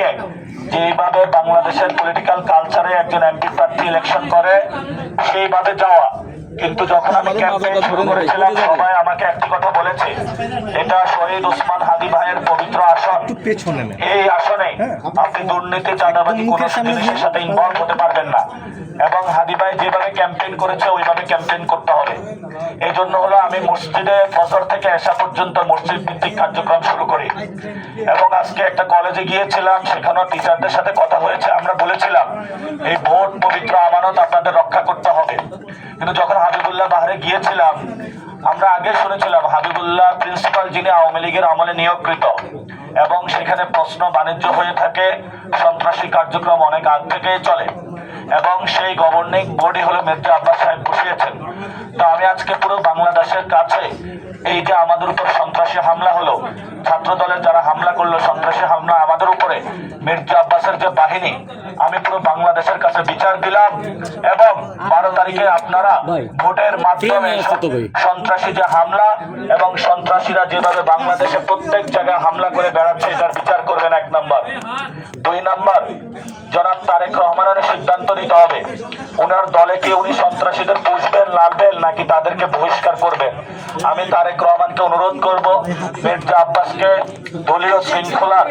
নিয়ে যেভাবে বাংলাদেশের পলিটিক্যাল কালচারে একজন এমপি প্রার্থী ইলেকশন করে সেইভাবে যাওয়া। কিন্তু যখন আমি ক্যাম্পেইন শুরু করেছিলাম সবাই আমাকে একটি কথা বলেছে। এটা শহীদ উসমান হাদি ভাইয়ের পবিত্র আসন। এই আসনে আপনি দুর্নীতি চাঁদাবাজি কোনো জিনিসের সাথে ইনভলভ হতে পারবেন না। এবং হাদি ভাই যেভাবে ক্যাম্পেইন করেছে, ওইভাবে ক্যাম্পেইন করতে হবে। এই জন্য হলো আমি মসজিদে ফজর থেকে এসা পর্যন্ত মসজিদ ভিত্তিক কার্যক্রম শুরু করি। এবং আজকে একটা কলেজে গিয়েছিলাম, সেখানেও টিচারদের সাথে কথা হয়েছে। আমরা বলেছিলাম, এই ভোট পবিত্র আমানত আপনাদের রক্ষা করতে হবে। কিন্তু যখন হাবিবুল্লাহ বাহারে গিয়েছিলাম, আমরা আগে শুনেছিলাম, হাবিবুল্লাহ প্রিন্সিপাল যিনি আওয়ামী লীগের আমলে নিয়োগকৃত। এবং সেখানে প্রশ্ন বাণিজ্য হয়ে থাকে, সন্ত্রাসী কার্যক্রম অনেক আগ থেকেই চলে। এবং সেই গভর্নিং বডি হলো মির্জা আব্বাস সাহেব বসিয়েছেন। তো আমি আজকে পুরো বাংলাদেশের কাছে এই যে আমাদের উপর সন্ত্রাসী হামলা হলো ছাত্র দলের যারা হামলা করল, সন্ত্রাসী হামলা আমাদের উপরে, মির্জা বাহিনী আমি পুরো বাংলাদেশের কাছে বিচার দিলাম এবং বারো তারিখে আপনারা ভোটের মাধ্যমে সন্ত্রাসী যে হামলা এবং সন্ত্রাসীরা যেভাবে বাংলাদেশে প্রত্যেক জায়গায় হামলা করে বেড়াচ্ছে এটার বিচার করবেন এক নম্বর। দুই নম্বর জনাব তারেক রহমানের সিদ্ধান্ত নিতে হবে। ওনার দলে কি উনি সন্ত্রাসীদের পুষবেন লাভবেন নাকি তাদেরকে বহিষ্কার করবেন? আমি তারেক রহমানকে অনুরোধ করব, মির্জা আব্বাসকে দলীয় শৃঙ্খলার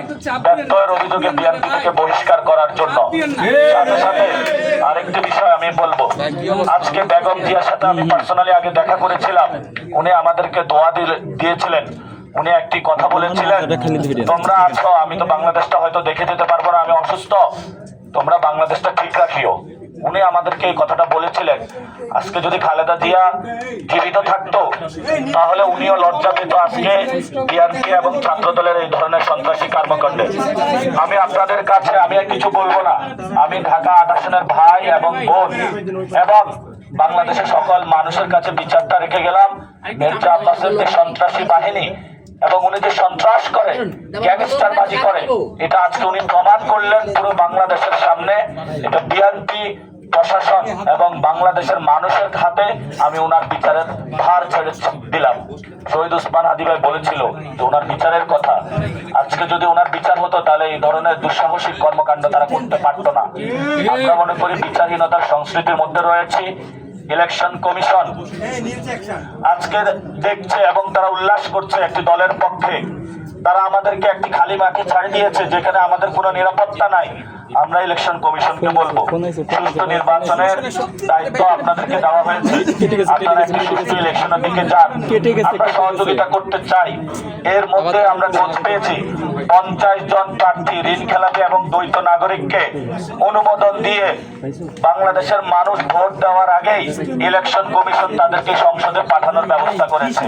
ব্যত্যয়ের অভিযোগে বিএনপি থেকে বহিষ্কার করার জন্য। সাথে সাথে আরেকটি বিষয় আমি বলব। আজকে বেগম জিয়ার সাথে আমি পার্সোনালি আগে দেখা করেছিলাম। উনি আমাদেরকে দোয়া দিয়েছিলেন। উনি একটি কথা বলেছিলেন, তোমরা আছো, আমি তো বাংলাদেশটা হয়তো দেখে যেতে পারব না, আমি অসুস্থ। তোমরা বাংলাদেশটা ঠিক রাখিও। উনি আমাদেরকে এই কথাটা বলেছিলেন। আজকে যদি খালেদা জিয়া জীবিত থাকতো, তাহলে উনিও লজ্জা পেত আজকে বিএনপি এবং ছাত্র দলের এই ধরনের সন্ত্রাসী কর্মকাণ্ডে। আমি আপনাদের কাছে আমি আর কিছু বলব না। আমি ঢাকা আট আসনের ভাই এবং বোন এবং বাংলাদেশের সকল মানুষের কাছে বিচারটা রেখে গেলাম। মির্জা আব্বাসের যে সন্ত্রাসী বাহিনী এবং উনি যে সন্ত্রাস করে গ্যাংস্টার বাজি করে, এটা আজকে উনি প্রমাণ করলেন পুরো বাংলাদেশের সামনে। এটা বিএনপি প্রশাসন এবং বাংলাদেশের মানুষের হাতে আমি ওনার বিচারের ভার ছেড়ে দিলাম। শহীদ উসমান হাদি ভাই বলেছিল যে ওনার বিচারের কথা। আজকে যদি ওনার বিচার হতো তাহলে এই ধরনের দুঃসাহসিক কর্মকাণ্ড তারা করতে পারতো না। আমরা মনে করি বিচারহীনতার সংস্কৃতির মধ্যে রয়েছে। ইলেকশন কমিশন আজকে দেখছে এবং তারা উল্লাস করছে একটি দলের পক্ষে। তারা আমাদেরকে একটি খালি মাঠে ছাড়ি দিয়েছে, যেখানে আমাদের কোনো নিরাপত্তা নাই। আমরা ইলেকশন কমিশনকে বলব। সুস্থ নির্বাচনের দায়িত্ব আপনাদেরকে দেওয়া হয়েছে। আপনারা একটি সুস্থ ইলেকশনের দিকে যান। আমরা সহযোগিতা করতে চাই। এর মধ্যে আমরা খোঁজ পেয়েছি। পঞ্চাশ জন প্রার্থী ঋণ খেলাপি এবং দ্বৈত নাগরিককে অনুমোদন দিয়ে বাংলাদেশের মানুষ ভোট দেওয়ার আগেই ইলেকশন কমিশন তাদেরকে সংসদে পাঠানোর ব্যবস্থা করেছে।